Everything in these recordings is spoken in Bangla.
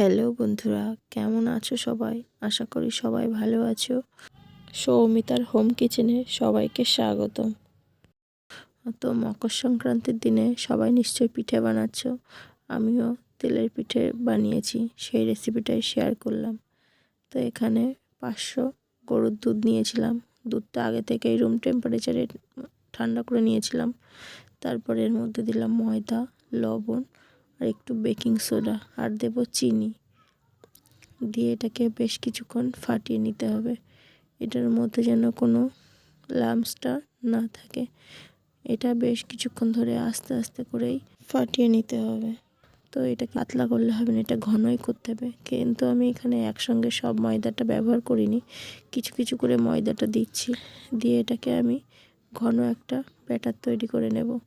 হ্যালো বন্ধুরা, কেমন আছো সবাই? আশা করি সবাই ভালো আছো। সৌমিতার হোম কিচেনে সবাইকে স্বাগতম। তো মকর সংক্রান্তির দিনে সবাই নিশ্চয়ই পিঠে বানাচ্ছ। আমিও তেলের পিঠে বানিয়েছি, সেই রেসিপিটাই শেয়ার করলাম। তো এখানে পাঁচশো গরুর দুধ নিয়েছিলাম। দুধটা আগে থেকেই রুম টেম্পারেচারে ঠান্ডা করে নিয়েছিলাম। তারপরে এর মধ্যে দিলাম ময়দা, লবণ আর একটু বেকিং সোডা আর দেব চিনি। দিয়ে এটাকে বেশ কিছুক্ষণ ফাটিয়ে নিতে হবে। এটার মধ্যে যেন কোনো লামসটা না থাকে। এটা বেশ কিছুক্ষণ ধরে আস্তে আস্তে করেই ফাটিয়ে নিতে হবে। তো এটা পাতলা করলে হবে না, এটা ঘনই করতে হবে। কিন্তু আমি এখানে একসঙ্গে সব ময়দাটা ব্যবহার করিনি। কিছু কিছু করে ময়দাটা দিচ্ছি। দিয়ে এটাকে আমি ঘন একটা ব্যাটার তৈরি করে নেব।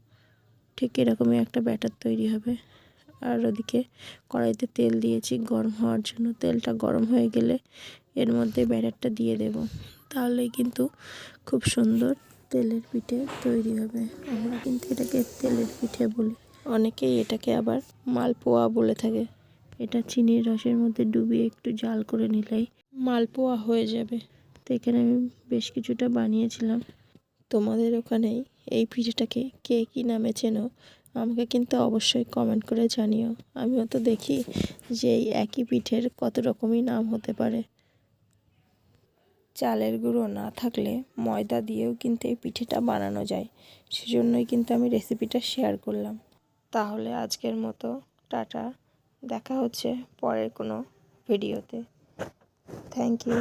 ঠিক এরকমই একটা ব্যাটার তৈরি হবে। আর ওদিকে কড়াইতে তেল দিয়েছি, গরম হওয়ার জন্য। তেলটা গরম হয়ে গেলে এর মধ্যে ব্যাটারটা দিয়ে দেব। তাহলে কিন্তু খুব সুন্দর তেলের পিঠে তৈরি হবে। আমরা কিন্তু এটাকে তেলের পিঠে বলি। অনেকেই এটাকে আবার মালপোয়া বলে থাকে। এটা চিনির রসের মধ্যে ডুবিয়ে একটু জাল করে নিলেই মালপোয়া হয়ে যাবে। তো এখানে আমি বেশ কিছুটা বানিয়েছিলাম। তোমাদের ওখানেই এই পিঠেটাকে কে কী নামে চেনো, আমাকে কিন্তু অবশ্যই কমেন্ট করে জানিও। আমিও তো দেখি যে এই একই পিঠের কত রকমই নাম হতে পারে। চালের গুঁড়ো না থাকলে ময়দা দিয়েও কিন্তু এই পিঠেটা বানানো যায়, সেজন্যই কিন্তু আমি রেসিপিটা শেয়ার করলাম। তাহলে আজকের মতো টাটা, দেখা হচ্ছে পরের কোনো ভিডিওতে থ্যাংক ইউ